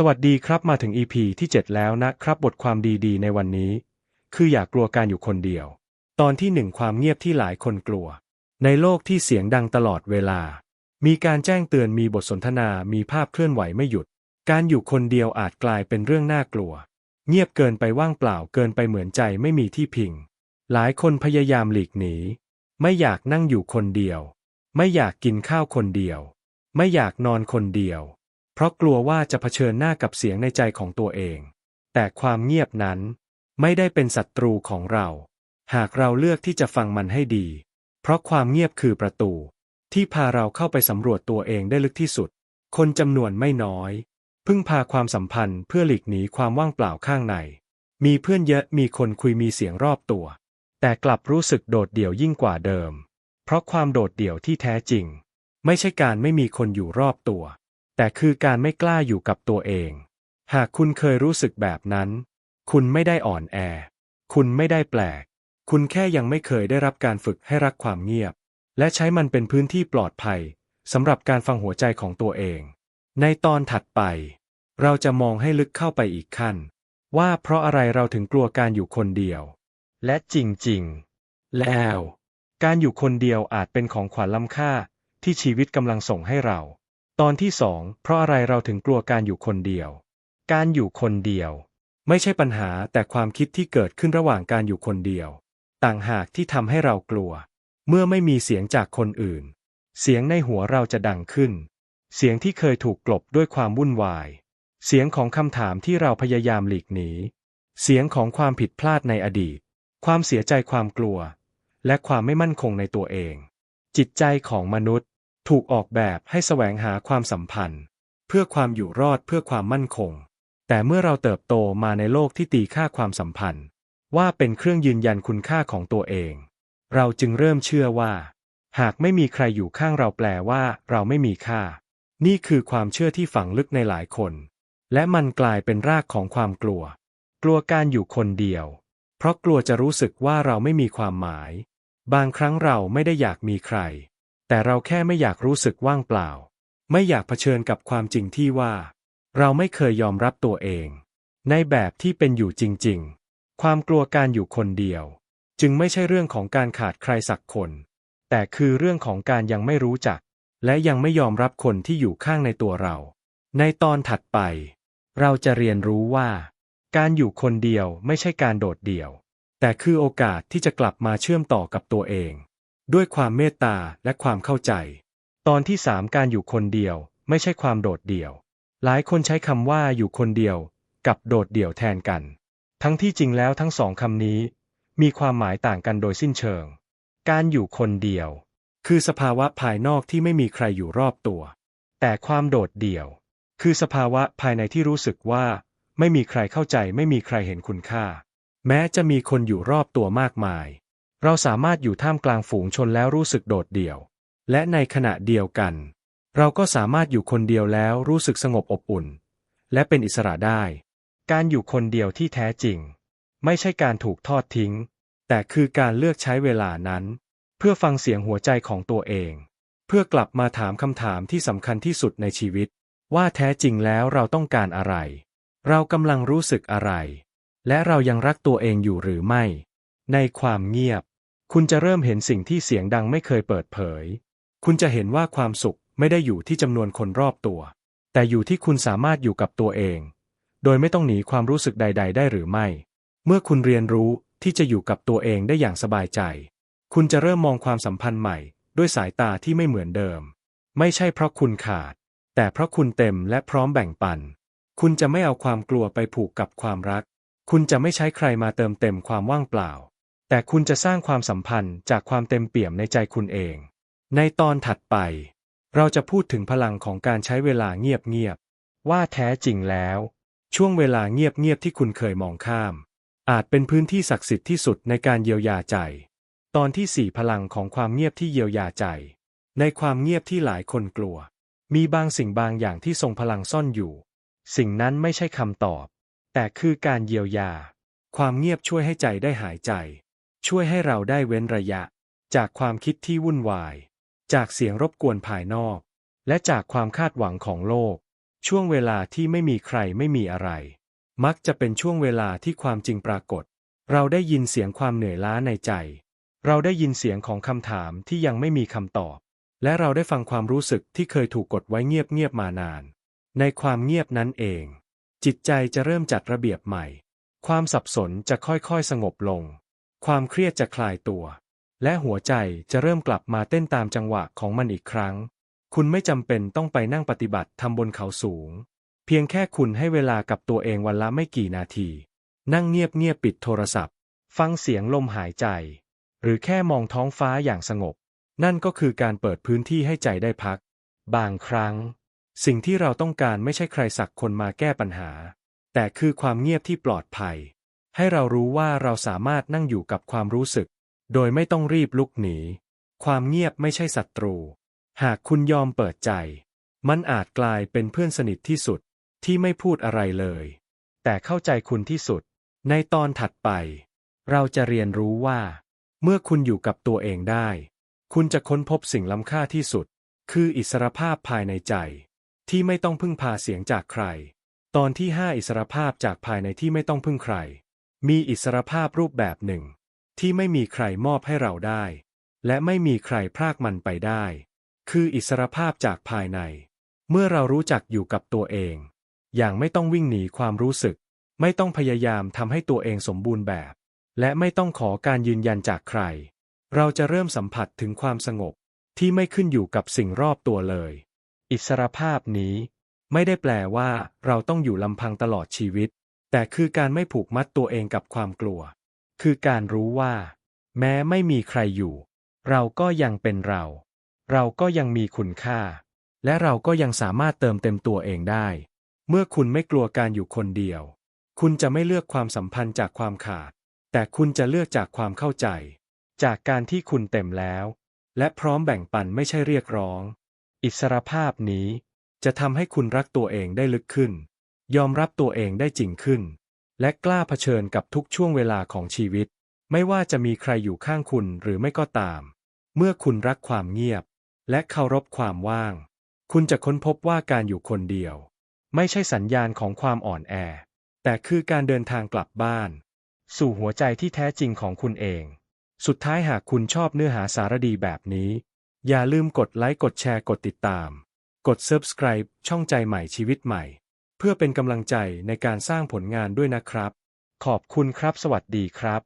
สวัสดีครับมาถึง EP ที่ 7 แล้วนะครับบทความดีๆ ในวันนี้ คืออย่ากลัวการอยู่คนเดียว ตอนที่หนึ่งความเงียบที่หลายคนกลัว ในโลกที่เสียงดังตลอดเวลา มีการแจ้งเตือนมีบทสนทนามีภาพเคลื่อนไหวไม่หยุด การอยู่คนเดียวอาจกลายเป็นเรื่องน่ากลัว เงียบเกินไปว่างเปล่าเกินไปเหมือนใจไม่มีที่พิง หลายคนพยายามหลีกหนี ไม่อยากนั่งอยู่คนเดียว ไม่อยากกินข้าวคนเดียว ไม่อยากนอนคนเดียว เพราะกลัวว่าจะเผชิญหน้ากับเสียงในใจของตัวเอง แต่ความเงียบนั้นไม่ได้เป็นศัตรูของเรา หากเราเลือกที่จะฟังมันให้ดี เพราะความเงียบคือประตู ที่พาเราเข้าไปสำรวจตัวเองได้ลึกที่สุด คนจำนวนไม่น้อย พึ่งพาความสัมพันธ์เพื่อหลีกหนีความว่างเปล่าข้างใน มีเพื่อนเยอะมีคนคุยมีเสียงรอบตัว แต่กลับรู้สึกโดดเดี่ยวยิ่งกว่าเดิม เพราะความโดดเดี่ยวที่แท้จริง ไม่ใช่การไม่มีคนอยู่รอบตัว แต่คือการไม่กล้าอยู่กับตัวเอง หากคุณเคยรู้สึกแบบนั้น คุณไม่ได้อ่อนแอ คุณไม่ได้แปลก คุณแค่ยังไม่เคยได้รับการฝึกให้รักความเงียบ และใช้มันเป็นพื้นที่ปลอดภัยสำหรับการฟังหัวใจของตัวเอง ในตอนถัดไป เราจะมองให้ลึกเข้าไปอีกขั้น ว่าเพราะอะไรเราถึงกลัวการอยู่คนเดียว และจริงๆ แล้ว การอยู่คนเดียวอาจเป็นของขวัญล้ำค่าที่ชีวิตกำลังส่งให้เรา ตอนที่สองเพราะอะไรเราถึงกลัวการอยู่คนเดียว การอยู่คนเดียว ไม่ใช่ปัญหาแต่ความคิดที่เกิดขึ้นระหว่างการอยู่คนเดียว ต่างหากที่ทำให้เรากลัว เมื่อไม่มีเสียงจากคนอื่น เสียงในหัวเราจะดังขึ้น เสียงที่เคยถูกกลบด้วยความวุ่นวาย เสียงของคำถามที่เราพยายามหลีกหนี เสียงของความผิดพลาดในอดีต ความเสียใจความกลัว และความไม่มั่นคงในตัวเอง จิตใจของมนุษย์ ถูกออกแบบให้แสวงหาความสัมพันธ์ เพื่อความอยู่รอดเพื่อความมั่นคง แต่เมื่อเราเติบโตมาในโลกที่ตีค่าความสัมพันธ์ ว่าเป็นเครื่องยืนยันคุณค่าของตัวเอง เราจึงเริ่มเชื่อว่า หากไม่มีใครอยู่ข้างเราแปลว่า เราไม่มีค่า นี่คือความเชื่อที่ฝังลึกในหลายคน และมันกลายเป็นรากของความกลัว กลัวการอยู่คนเดียว เพราะกลัวจะรู้สึกว่าเราไม่มีความหมาย บางครั้งเราไม่ได้อยากมีใคร แต่เราแค่ไม่อยากรู้สึกว่างเปล่า ไม่อยากเผชิญกับความจริงที่ว่า เราไม่เคยยอมรับตัวเอง ในแบบที่เป็นอยู่จริง ๆ ความกลัวการอยู่คนเดียว จึงไม่ใช่เรื่องของการขาดใครสักคน แต่คือเรื่องของการยังไม่รู้จัก และยังไม่ยอมรับคนที่อยู่ข้างในตัวเรา ในตอนถัดไป เราจะเรียนรู้ว่า การอยู่คนเดียวไม่ใช่การโดดเดี่ยว แต่คือโอกาสที่จะกลับมาเชื่อมต่อกับตัวเอง ด้วยความเมตตาและความเข้าใจ ตอนที่สามการอยู่คนเดียว ไม่ใช่ความโดดเดี่ยว หลายคนใช้คำว่าอยู่คนเดียว กับโดดเดี่ยวแทนกัน ทั้งที่จริงแล้วทั้งสองคำนี้ มีความหมายต่างกันโดยสิ้นเชิง การอยู่คนเดียว คือสภาวะภายนอกที่ไม่มีใครอยู่รอบตัว แต่ความโดดเดี่ยว คือสภาวะภายในที่รู้สึกว่า ไม่มีใครเข้าใจไม่มีใครเห็นคุณค่า แม้จะมีคนอยู่รอบตัวมากมาย เราสามารถอยู่ท่ามกลางฝูงชนแล้วรู้สึกโดดเดี่ยว และในขณะเดียวกัน เราก็สามารถอยู่คนเดียวแล้วรู้สึกสงบอบอุ่น และเป็นอิสระได้ การอยู่คนเดียวที่แท้จริง ไม่ใช่การถูกทอดทิ้ง แต่คือการเลือกใช้เวลานั้น เพื่อฟังเสียงหัวใจของตัวเอง เพื่อกลับมาถามคำถามที่สำคัญที่สุดในชีวิต ว่าแท้จริงแล้วเราต้องการอะไร เรากำลังรู้สึกอะไร และเรายังรักตัวเองอยู่หรือไม่ ในความเงียบ คุณจะเริ่มเห็นสิ่งที่เสียงดังไม่เคยเปิดเผย คุณจะเห็นว่าความสุขไม่ได้อยู่ที่จำนวนคนรอบตัว แต่อยู่ที่คุณสามารถอยู่กับตัวเอง โดยไม่ต้องหนีความรู้สึกใด ๆ ได้หรือไม่ เมื่อคุณเรียนรู้ที่จะอยู่กับตัวเองได้อย่างสบายใจ คุณจะเริ่มมองความสัมพันธ์ใหม่ ด้วยสายตาที่ไม่เหมือนเดิม ไม่ใช่เพราะคุณขาด แต่เพราะคุณเต็มและพร้อมแบ่งปัน คุณจะไม่เอาความกลัวไปผูกกับความรัก คุณจะไม่ใช้ใครมาเติมเต็มความว่างเปล่า แต่คุณจะสร้างความสัมพันธ์จากความเต็มเปี่ยมในใจคุณเอง ในตอนถัดไป เราจะพูดถึงพลังของการใช้เวลาเงียบๆ ว่าแท้จริงแล้ว ช่วงเวลาเงียบๆ ที่คุณเคยมองข้าม อาจเป็นพื้นที่ศักดิ์สิทธิ์ที่สุดในการเยียวยาใจ ตอนที่สี่พลังของความเงียบที่เยียวยาใจ ในความเงียบที่หลายคนกลัว มีบางสิ่งบางอย่างที่ทรงพลังซ่อนอยู่ สิ่งนั้นไม่ใช่คำตอบ แต่คือการเยียวยา ความเงียบช่วยให้ใจได้หายใจ ช่วยให้เราได้เว้นระยะ จากความคิดที่วุ่นวาย จากเสียงรบกวนภายนอก และจากความคาดหวังของโลก ช่วงเวลาที่ไม่มีใครไม่มีอะไร มักจะเป็นช่วงเวลาที่ความจริงปรากฏ เราได้ยินเสียงความเหนื่อยล้าในใจ เราได้ยินเสียงของคำถามที่ยังไม่มีคำตอบ และเราได้ฟังความรู้สึกที่เคยถูกกดไว้เงียบๆมานาน ในความเงียบนั้นเอง จิตใจจะเริ่มจัดระเบียบใหม่ ความสับสนจะค่อยๆสงบลง ความเครียดจะคลายตัว และหัวใจจะเริ่มกลับมาเต้นตามจังหวะของมันอีกครั้ง คุณไม่จำเป็นต้องไปนั่งปฏิบัติทำบนเขาสูง เพียงแค่คุณให้เวลากับตัวเองวันละไม่กี่นาที นั่งเงียบๆปิดโทรศัพท์ ฟังเสียงลมหายใจ หรือแค่มองท้องฟ้าอย่างสงบ นั่นก็คือการเปิดพื้นที่ให้ใจได้พัก บางครั้ง สิ่งที่เราต้องการไม่ใช่ใครสักคนมาแก้ปัญหา แต่คือความเงียบที่ปลอดภัย ให้เรารู้ว่าเราสามารถนั่งอยู่กับความรู้สึก โดยไม่ต้องรีบลุกหนี ความเงียบไม่ใช่ศัตรู หากคุณยอมเปิดใจ มันอาจกลายเป็นเพื่อนสนิทที่สุดที่ไม่พูดอะไรเลย แต่เข้าใจคุณที่สุด ในตอนถัดไป เราจะเรียนรู้ว่า เมื่อคุณอยู่กับตัวเองได้ คุณจะค้นพบสิ่งล้ำค่าที่สุด คืออิสรภาพภายในใจ ที่ไม่ต้องพึ่งพาเสียงจากใคร ตอนที่5อิสรภาพจากภายในที่ไม่ต้องพึ่งใคร มีอิสรภาพรูปแบบหนึ่ง ที่ไม่มีใครมอบให้เราได้ และไม่มีใครพรากมันไปได้ คืออิสรภาพจากภายใน เมื่อเรารู้จักอยู่กับตัวเอง อย่างไม่ต้องวิ่งหนีความรู้สึก ไม่ต้องพยายามทำให้ตัวเองสมบูรณ์แบบ และไม่ต้องขอการยืนยันจากใคร เราจะเริ่มสัมผัสถึงความสงบที่ไม่ขึ้นอยู่กับสิ่งรอบตัวเลย อิสรภาพนี้ ไม่ได้แปลว่าเราต้องอยู่ลำพังตลอดชีวิต แต่คือการไม่ผูกมัดตัวเองกับความกลัว คือการรู้ว่า แม้ไม่มีใครอยู่ เราก็ยังเป็นเรา เราก็ยังมีคุณค่า และเราก็ยังสามารถเติมเต็มตัวเองได้ เมื่อคุณไม่กลัวการอยู่คนเดียว คุณจะไม่เลือกความสัมพันธ์จากความขาด แต่คุณจะเลือกจากความเข้าใจ จากการที่คุณเต็มแล้ว และพร้อมแบ่งปันไม่ใช่เรียกร้อง อิสรภาพนี้จะทำให้คุณรักตัวเองได้ลึกขึ้น ยอมรับตัวเองได้จริงขึ้น และกล้าเผชิญกับทุกช่วงเวลาของชีวิต ไม่ว่าจะมีใครอยู่ข้างคุณหรือไม่ก็ตาม เมื่อคุณรักความเงียบ และเคารพความว่าง คุณจะค้นพบว่าการอยู่คนเดียว ไม่ใช่สัญญาณของความอ่อนแอ แต่คือการเดินทางกลับบ้าน สู่หัวใจที่แท้จริงของคุณเอง สุดท้ายหากคุณชอบเนื้อหาสารดีแบบนี้ อย่าลืมกดไลค์กดแชร์กดติดตาม กด subscribe ช่องใจใหม่ชีวิตใหม่ เพื่อเป็นกำลังใจในการสร้างผลงานด้วยนะครับ ขอบคุณครับ สวัสดีครับ